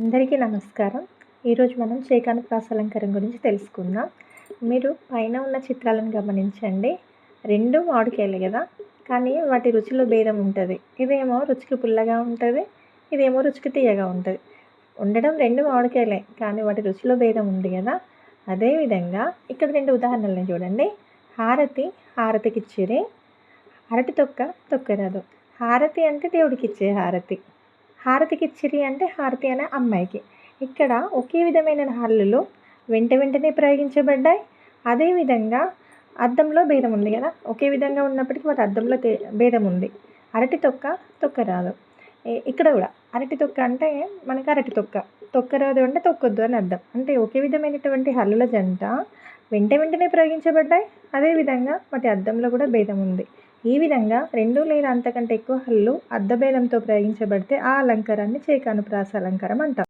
అందరికీ నమస్కారం. ఈరోజు మనం చేకాను ప్రాసలంకారం గురించి తెలుసుకుందాం. మీరు పైన ఉన్న చిత్రాలను గమనించండి. రెండు మామిడికాయలే కదా? కానీ వాటి రుచిలో భేదం ఉంటుంది. ఇదేమో రుచికి పుల్లగా ఉంటుంది ఇదేమో రుచికి తీయగా ఉంటుంది. ఉండడం రెండు మామిడికాయలే కానీ వాటి రుచిలో భేదం ఉంది కదా? అదేవిధంగా ఇక్కడ రెండు ఉదాహరణలను చూడండి. హారతి హారతికి అరటి తొక్క తొక్కరాదు హారతి అంటే దేవుడికి ఇచ్చే హారతి. హారతికి ఇచ్చిరి అంటే హారతి అనే అమ్మాయికి. ఇక్కడ ఒకే విధమైన హల్లులు వెంట వెంటనే ప్రయోగించబడ్డాయి. అదేవిధంగా అద్దంలో భేదం ఉంది కదా? ఒకే విధంగా ఉన్నప్పటికీ వాటి అద్దంలో భేదం ఉంది. అరటి తొక్క తొక్క రాదు. ఇక్కడ కూడా అరటి తొక్క అంటే మనకి అరటి తొక్క. తొక్క రాదు అంటే తొక్కొద్దు అని అర్థం. అంటే ఒకే విధమైనటువంటి హల్లుల జంట వెంట వెంటనే ప్రయోగించబడ్డాయి. అదేవిధంగా వాటి అద్దంలో కూడా భేదం ఉంది. ఈ విధంగా రెండు లేదా అంతకంటే ఎక్కువ హల్లు అర్ధభేదంతో ప్రయోగించబడితే ఆ అలంకారాన్ని చేకానుప్రాస అలంకారం అంటాం.